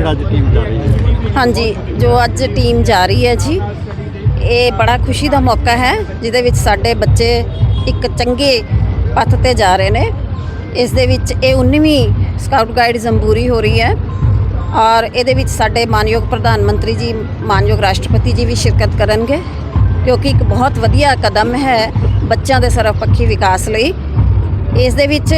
ਜਿਹੜਾ ਅੱਜ ਟੀਮ ਜਾ ਰਹੀ ਹੈ? ਹਾਂਜੀ, ਜੋ ਅੱਜ ਟੀਮ ਜਾ ਰਹੀ ਹੈ ਜੀ, ਇਹ ਬੜਾ ਖੁਸ਼ੀ ਦਾ ਮੌਕਾ ਹੈ, ਜਿਹਦੇ ਵਿੱਚ ਸਾਡੇ ਬੱਚੇ ਇੱਕ ਚੰਗੇ ਪੱਥ ਤੇ ਜਾ ਰਹੇ ਨੇ। ਇਸ ਦੇ ਵਿੱਚ ਇਹ 19ਵੀਂ ਸਕਾਊਟ ਗਾਈਡ ਜੰਬੂਰੀ ਹੋ ਰਹੀ ਹੈ ਔਰ ਇਹਦੇ ਵਿੱਚ ਸਾਡੇ ਮਾਨਯੋਗ ਪ੍ਰਧਾਨ ਮੰਤਰੀ ਜੀ, ਮਾਨਯੋਗ ਰਾਸ਼ਟਰਪਤੀ ਜੀ ਵੀ ਸ਼ਿਰਕਤ ਕਰਨਗੇ, ਕਿਉਂਕਿ ਇੱਕ ਬਹੁਤ ਵਧੀਆ ਕਦਮ ਹੈ ਬੱਚਿਆਂ ਦੇ ਸਰਵਪੱਖੀ ਵਿਕਾਸ ਲਈ। ਇਸ ਦੇ ਵਿੱਚ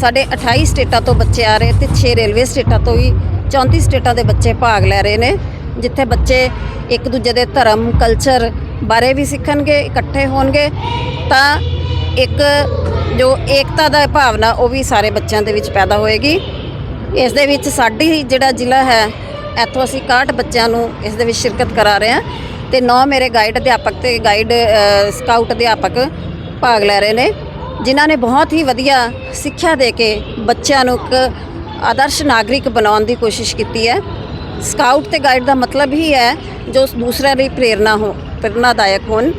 ਸਾਡੇ 28 ਸਟੇਟਾਂ ਤੋਂ ਬੱਚੇ ਆ ਰਹੇ ਤੇ 6 ਰੇਲਵੇ ਸਟੇਟਾਂ ਤੋਂ ਵੀ 34 ਸਟੇਟਾਂ ਦੇ ਬੱਚੇ ਭਾਗ ਲੈ ਰਹੇ ਨੇ, ਜਿੱਥੇ ਬੱਚੇ ਇੱਕ ਦੂਜੇ ਦੇ ਧਰਮ ਕਲਚਰ ਬਾਰੇ ਵੀ ਸਿੱਖਣਗੇ, ਇਕੱਠੇ ਹੋਣਗੇ, ਤਾਂ ਇੱਕ ਜੋ ਏਕਤਾ ਦਾ ਭਾਵਨਾ ਉਹ ਵੀ ਸਾਰੇ ਬੱਚਿਆਂ ਦੇ ਵਿੱਚ ਪੈਦਾ ਹੋਏਗੀ। ਇਸ ਦੇ ਵਿੱਚ ਸਾਡੀ ਜਿਹੜਾ ਜ਼ਿਲ੍ਹਾ ਹੈ, ਇੱਥੋਂ ਅਸੀਂ 61 ਬੱਚਿਆਂ ਨੂੰ ਇਸ ਦੇ ਵਿੱਚ ਸ਼ਿਰਕਤ ਕਰਾ ਰਹੇ ਹਾਂ ਤੇ 9 ਮੇਰੇ ਗਾਈਡ ਅਧਿਆਪਕ ਤੇ ਗਾਈਡ ਸਕਾਊਟ ਅਧਿਆਪਕ ਭਾਗ ਲੈ ਰਹੇ ਨੇ, ਜਿਨ੍ਹਾਂ ਨੇ ਬਹੁਤ ਹੀ ਵਧੀਆ ਸਿੱਖਿਆ ਦੇ ਕੇ ਬੱਚਿਆਂ ਨੂੰ ਇੱਕ ਆਦਰਸ਼ ਨਾਗਰਿਕ ਬਣਾਉਣ ਦੀ ਕੋਸ਼ਿਸ਼ ਕੀਤੀ ਹੈ। ਸਕਾਊਟ ਤੇ ਗਾਈਡ ਦਾ ਮਤਲਬ ਹੀ ਹੈ, ਜੋ ਦੂਸਰਿਆਂ ਲਈ ਪ੍ਰੇਰਨਾ ਹੋ ਪ੍ਰੇਰਨਾਦਾਇਕ ਹੋਣ।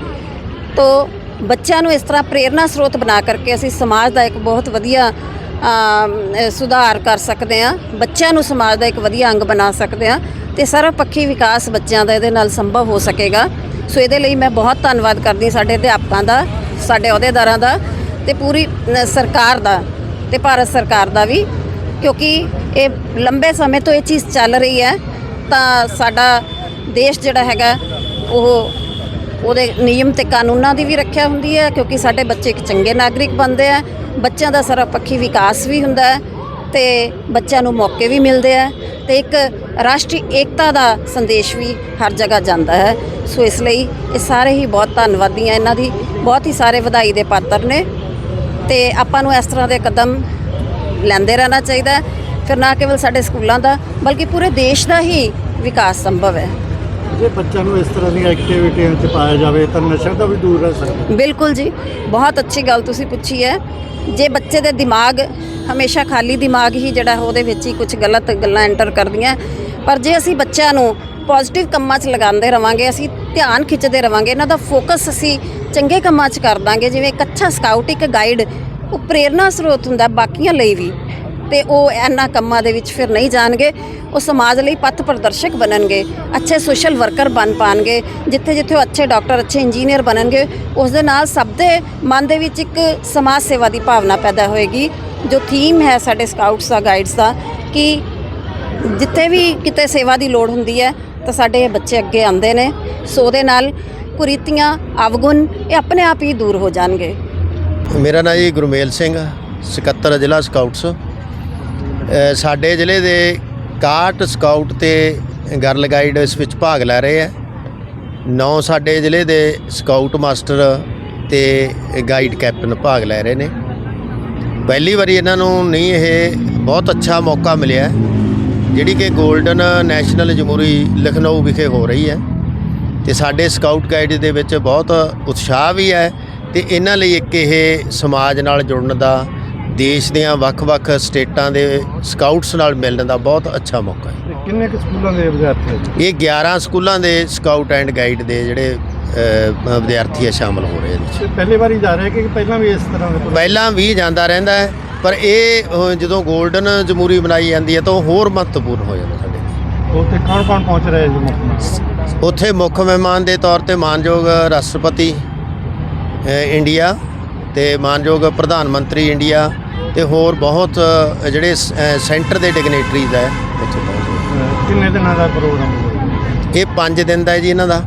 ਤੋਂ ਬੱਚਿਆਂ ਨੂੰ ਇਸ ਤਰ੍ਹਾਂ ਪ੍ਰੇਰਨਾ ਸਰੋਤ ਬਣਾ ਕਰਕੇ ਅਸੀਂ ਸਮਾਜ ਦਾ ਇੱਕ ਬਹੁਤ ਵਧੀਆ ਸੁਧਾਰ ਕਰ ਸਕਦੇ ਹਾਂ। ਬੱਚਿਆਂ ਨੂੰ ਸਮਾਜ ਦਾ ਇੱਕ ਵਧੀਆ ਅੰਗ ਬਣਾ ਸਕਦੇ ਹਾਂ ਤੇ ਸਰਵਪੱਖੀ ਵਿਕਾਸ ਬੱਚਿਆਂ ਦਾ ਇਹਦੇ ਨਾਲ ਸੰਭਵ ਹੋ ਸਕੇਗਾ। ਸੋ ਇਹਦੇ ਲਈ ਮੈਂ ਬਹੁਤ ਧੰਨਵਾਦ ਕਰਦੀ ਸਾਡੇ ਅਧਿਆਪਕਾਂ ਦਾ, ਸਾਡੇ ਅਹੁਦੇਦਾਰਾਂ ਦਾ ਤੇ ਪੂਰੀ ਸਰਕਾਰ ਦਾ ਤੇ ਭਾਰਤ ਸਰਕਾਰ ਦਾ ਵੀ। ਕਿਉਂਕਿ ਇਹ ਲੰਬੇ ਸਮੇਂ ਤੋਂ ਇਹ ਚੀਜ਼ ਚੱਲ ਰਹੀ ਹੈ, ਤਾਂ ਸਾਡਾ ਦੇਸ਼ ਜਿਹੜਾ ਹੈਗਾ, ਉਹ ਉਹਦੇ ਨਿਯਮ ਤੇ ਕਾਨੂੰਨਾਂ ਦੀ ਵੀ ਰੱਖਿਆ ਹੁੰਦੀ ਹੈ, ਕਿਉਂਕਿ ਸਾਡੇ ਬੱਚੇ ਇੱਕ ਚੰਗੇ ਨਾਗਰਿਕ ਬਣਦੇ ਆ, ਬੱਚਿਆਂ ਦਾ ਸਰਵਪੱਖੀ ਵਿਕਾਸ ਵੀ ਹੁੰਦਾ ਹੈ ਤੇ ਬੱਚਿਆਂ ਨੂੰ ਮੌਕੇ ਵੀ ਮਿਲਦੇ ਆ ਤੇ ਇੱਕ ਰਾਸ਼ਟਰੀ ਏਕਤਾ ਦਾ ਸੰਦੇਸ਼ ਵੀ ਹਰ ਜਗ੍ਹਾ ਜਾਂਦਾ ਹੈ। ਸੋ ਇਸ ਲਈ ਇਹ ਸਾਰੇ ਹੀ ਬਹੁਤ ਧੰਨਵਾਦੀ ਆ, ਇਹਨਾਂ ਦੀ ਬਹੁਤ ਹੀ ਸਾਰੇ ਵਧਾਈ ਦੇ ਪਾਤਰ ਨੇ ਤੇ ਆਪਾਂ ਨੂੰ ਇਸ ਤਰ੍ਹਾਂ ਦੇ ਕਦਮ ਲੈਂਦੇ ਰਹਿਣਾ ਚਾਹੀਦਾ। ਫਿਰ ਨਾ ਕੇਵਲ ਸਾਡੇ ਸਕੂਲਾਂ ਦਾ ਬਲਕਿ ਪੂਰੇ ਦੇਸ਼ ਦਾ ਹੀ ਵਿਕਾਸ ਸੰਭਵ ਹੈ। ਜੇ ਬੱਚਿਆਂ ਨੂੰ ਇਸ ਤਰ੍ਹਾਂ ਦੀਆਂ ਐਕਟੀਵਿਟੀਆਂ 'ਚ ਪਾਇਆ ਜਾਵੇ ਤਾਂ ਨਸ਼ਾ ਤੋਂ ਵੀ ਦੂਰ ਰਹਿ ਸਕਦਾ ਬਿਲਕੁਲ ਜੀ ਬਹੁਤ ਅੱਛੀ ਗੱਲ ਤੁਸੀਂ ਪੁੱਛੀ ਹੈ। ਜੇ ਬੱਚੇ ਦੇ ਦਿਮਾਗ ਹਮੇਸ਼ਾ ਖਾਲੀ ਦਿਮਾਗ ਹੀ ਜਿਹੜਾ ਉਹਦੇ ਵਿੱਚ ਹੀ ਕੁਝ ਗਲਤ ਗੱਲਾਂ ਐਂਟਰ ਕਰਦੀਆਂ ਪਰ ਜੇ ਅਸੀਂ ਬੱਚਿਆਂ ਨੂੰ ਪੋਜ਼ਿਟਿਵ ਕੰਮਾਂ 'ਚ ਲਗਾਉਂਦੇ ਰਵਾਂਗੇ ਅਸੀਂ ਧਿਆਨ ਖਿੱਚਦੇ ਰਵਾਂਗੇ ਇਹਨਾਂ ਦਾ ਫੋਕਸ ਅਸੀਂ ਚੰਗੇ ਕੰਮਾਂ 'ਚ ਕਰ ਦਾਂਗੇ ਜਿਵੇਂ ਇੱਕ ਅੱਛਾ ਸਕਾਊਟ ਇੱਕ ਗਾਈਡ ਉਹ ਪ੍ਰੇਰਨਾ ਸਰੋਤ ਹੁੰਦਾ ਬਾਕੀਆਂ ਲਈ ਵੀ। ਤੇ ਉਹ ਇਹਨਾਂ ਕੰਮਾਂ ਦੇ ਵਿੱਚ ਫਿਰ ਨਹੀਂ ਜਾਣਗੇ। ਉਹ ਸਮਾਜ ਲਈ ਪੱਥ ਪ੍ਰਦਰਸ਼ਕ ਬਣਨਗੇ। ਅੱਛੇ ਸੋਸ਼ਲ ਵਰਕਰ ਬਣ ਪਾਣਗੇ। ਜਿੱਥੇ ਜਿੱਥੇ ਉਹ ਅੱਛੇ ਡਾਕਟਰ ਅੱਛੇ ਇੰਜੀਨੀਅਰ ਬਣਨਗੇ ਉਸ ਦੇ ਨਾਲ ਸਭ ਦੇ ਮਨ ਦੇ ਵਿੱਚ ਇੱਕ ਸਮਾਜ ਸੇਵਾ ਦੀ ਭਾਵਨਾ ਪੈਦਾ ਹੋਏਗੀ। ਜੋ ਥੀਮ ਹੈ ਸਾਡੇ ਸਕਾਊਟਸ ਦਾ ਗਾਈਡਸ ਦਾ, ਕਿ ਜਿੱਥੇ ਵੀ ਕਿਤੇ ਸੇਵਾ ਦੀ ਲੋੜ ਹੁੰਦੀ ਹੈ, ਤਾਂ ਸਾਡੇ ਬੱਚੇ ਅੱਗੇ ਆਉਂਦੇ ਨੇ। ਸੋ ਉਹਦੇ ਨਾਲ ਕੁਰੀਤੀਆਂ ਅਵਗੁਣ ਇਹ ਆਪਣੇ ਆਪ ਹੀ ਦੂਰ ਹੋ ਜਾਣਗੇ। ਮੇਰਾ ਨਾਮ ਜੀ ਗੁਰਮੇਲ ਸਿੰਘ, ਸਕੱਤਰ ਜ਼ਿਲ੍ਹਾ ਸਕਾਊਟਸ। ਸਾਡੇ ਜ਼ਿਲ੍ਹੇ ਦੇ 61 ਸਕਾਊਟ ਤੇ ਗਰਲ ਗਾਈਡ ਇਸ ਵਿੱਚ ਭਾਗ ਲੈ ਰਹੇ ਆ। ਨੌ ਸਾਡੇ ਜ਼ਿਲ੍ਹੇ ਦੇ ਸਕਾਊਟ ਮਾਸਟਰ ਤੇ ਗਾਈਡ ਕੈਪਟਨ ਭਾਗ ਲੈ ਰਹੇ ਨੇ। ਪਹਿਲੀ ਵਾਰੀ ਇਹਨਾਂ ਨੂੰ ਨਹੀਂ ਇਹ ਬਹੁਤ ਅੱਛਾ ਮੌਕਾ ਮਿਲਿਆ, ਜਿਹੜੀ ਕਿ 골ਡਨ ਨੈਸ਼ਨਲ ਜਮਹੂਰੀ ਲਖਨਊ ਵਿਖੇ ਹੋ ਰਹੀ ਹੈ। ਤੇ ਸਾਡੇ ਸਕਾਊਟ ਗਾਈਡ ਦੇ ਵਿੱਚ ਬਹੁਤ ਉਤਸ਼ਾਹ ਵੀ ਹੈ ਤੇ ਇਹਨਾਂ ਲਈ ਇੱਕ ਇਹ ਸਮਾਜ ਨਾਲ ਜੁੜਨ ਦਾ ਦੇਸ਼ ਦੀਆਂ ਵੱਖ-ਵੱਖ ਸਟੇਟਾਂ ਦੇ ਸਕਾਊਟਸ ਨਾਲ ਮਿਲਣ ਦਾ ਬਹੁਤ ਅੱਛਾ ਮੌਕਾ ਹੈ ਕਿੰਨੇ ਕੁ ਸਕੂਲਾਂ ਦੇ ਵਿਦਿਆਰਥੀ? ਇਹ 11 ਸਕੂਲਾਂ ਦੇ ਸਕਾਊਟ ਐਂਡ ਗਾਈਡ ਦੇ ਜਿਹੜੇ ਵਿਦਿਆਰਥੀ ਆ ਸ਼ਾਮਲ ਹੋ ਰਹੇ ਨੇ ਪਹਿਲੀ ਵਾਰੀ ਜਾ ਰਹੇ ਕਿ ਪਹਿਲਾਂ ਵੀ ਇਸ ਤਰ੍ਹਾਂ ਦੇ? ਪਹਿਲਾਂ ਵੀ ਜਾਂਦਾ ਰਹਿੰਦਾ ਹੈ ਪਰ ਇਹ ਜਦੋਂ 골ਡਨ ਜਮਹੂਰੀ ਬਣਾਈ ਜਾਂਦੀ ਹੈ ਤਾਂ ਹੋਰ ਮਹੱਤਵਪੂਰਨ ਹੋ ਜਾਂਦਾ ਸਾਡੇ ਲਈ ਉੱਥੇ ਕੌਣ ਕੌਣ ਪਹੁੰਚ ਰਿਹਾ ਹੈ ਜੀ ਮੁੱਖ ਮਹਿਮਾਨ? ਉੱਥੇ ਮੁੱਖ ਮਹਿਮਾਨ ਦੇ ਤੌਰ ਤੇ ਮਾਨਯੋਗ ਰਾਸ਼ਟਰਪਤੀ ਇੰਡੀਆ ਤੇ ਮਾਨਯੋਗ ਪ੍ਰਧਾਨ ਮੰਤਰੀ ਇੰਡੀਆ ਤੇ ਹੋਰ ਬਹੁਤ ਜਿਹੜੇ ਸੈਂਟਰ ਦੇ ਡਿਗਨੇਟਰੀਜ਼ ਹੈ। ਕਿੰਨੇ ਦਿਨਾਂ ਦਾ ਪ੍ਰੋਗਰਾਮ ਇਹ 5 ਦਿਨ ਦਾ ਹੈ ਜੀ ਇਹਨਾਂ ਦਾ।